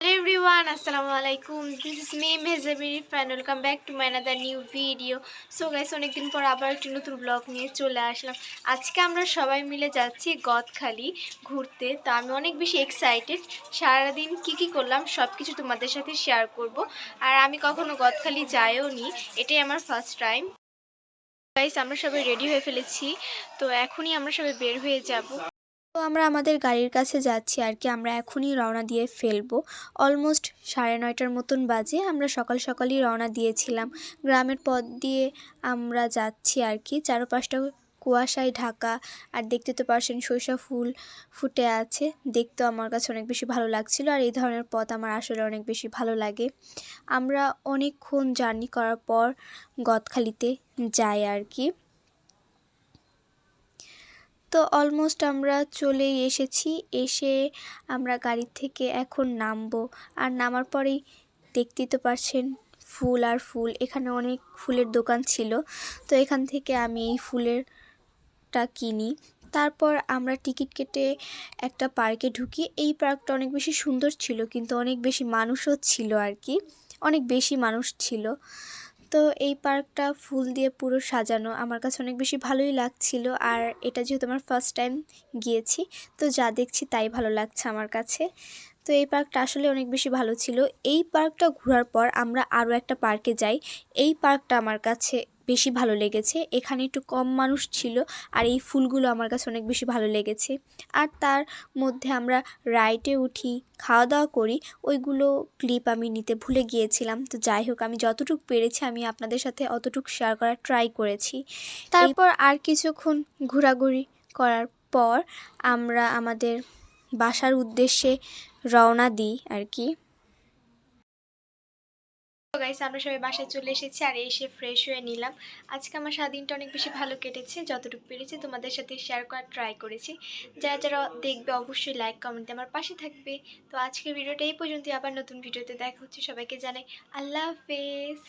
Hello everyone, Assalamu alaikum. This is me, Mehzabiri and welcome back to my another new video. So guys, অনেকদিন পর আবার একটি নতুন blog নিয়ে চলে আসলাম। আজকে আমরা সবাই মিলে যাচ্ছি গদখালি ঘুরতে। তো আমি অনেক বেশি এক্সাইটেড সারাদিন কি কি করলাম সব কিছু তোমাদের সাথে শেয়ার করব। আর আমি কখনো গদখালি যাইও নি এটাই আমার ফার্স্ট টাইম গাইস আমরা সবাই রেডি হয়ে ফেলেছি। তো এখনই আমরা সবাই বের হয়ে যাব। তো আমরা আমাদের গাড়ির কাছে যাচ্ছি আর কি। আমরা এখনই রওনা দিয়ে ফেলব। অলমোস্ট সাড়ে নয়টার মতন বাজে। আমরা সকাল সকালই রওনা দিয়েছিলাম। গ্রামের পথ দিয়ে আমরা যাচ্ছি আর কি। চারপাশটা কুয়াশায় ঢাকা। আর দেখতে তো পারছেন সরিষা ফুল ফুটে আছে। দেখতেও আমার কাছে অনেক বেশি ভালো লাগছিল। আর এই ধরনের পথ আমার আসলে অনেক বেশি ভালো লাগে। আমরা অনেকক্ষণ জার্নি করার পর গদখালিতে যাই আর কি। তো অলমোস্ট আমরা চলেই এসেছি। এসে আমরা গাড়ি থেকে এখন নামবো। আর নামার পরেই দেখতেই তো পারছেন ফুল আর ফুল। এখানে অনেক ফুলের দোকান ছিল। তো এখান থেকে আমি এই ফুলেরটা কিনি। তারপর আমরা টিকিট কেটে একটা পার্কে ঢুকি। এই পার্কটা অনেক বেশি সুন্দর ছিল, কিন্তু অনেক বেশি মানুষও ছিল আর কি। অনেক বেশি মানুষ ছিল। তো এই পার্কটা ফুল দিয়ে পুরো সাজানো আমার কাছে অনেক বেশি ভালোই লাগছিল আর এটা যেহেতু আমার ফার্স্ট টাইম গিয়েছি, তো যা দেখছি তাই ভালো লাগছে আমার কাছে। তো এই পার্কটা আসলে অনেক বেশি ভালো ছিল। এই পার্কটা ঘোরার পর আমরা আরও একটা পার্কে যাই। এই পার্কটা আমার কাছে বেশি ভালো লেগেছে। এখানে একটু কম মানুষ ছিল আর এই ফুলগুলো আমার কাছে অনেক বেশি ভালো লেগেছে। আর তার মধ্যে আমরা রাইডে উঠি খাওয়া দাওয়া করি। ওইগুলো ক্লিপ আমি নিতে ভুলে গিয়েছিলাম। তো যাই হোক আমি যতটুকু পেরেছি আমি আপনাদের সাথে অতটুকু শেয়ার করার ট্রাই করেছি। তারপর আর কিছুক্ষণ ঘোরাঘুরি করার পর আমরা আমাদের বাসার উদ্দেশ্যে রওনা দিই আর কি। আমরা সবাই বাসায় চলে এসেছি আর এসে ফ্রেশ হয়ে নিলাম। আজকে আমার সারাদিনটা অনেক বেশি ভালো কেটেছে, যতটুকু পেরেছি তোমাদের সাথে শেয়ার করার ট্রাই করেছি। যারা যারা দেখবে অবশ্যই লাইক কমেন্টে আমার পাশে থাকবে। তো আজকের ভিডিওটা এই পর্যন্তই, আবার নতুন ভিডিওতে দেখা হচ্ছে সবাইকে জানাই আল্লাহ হাফেজ।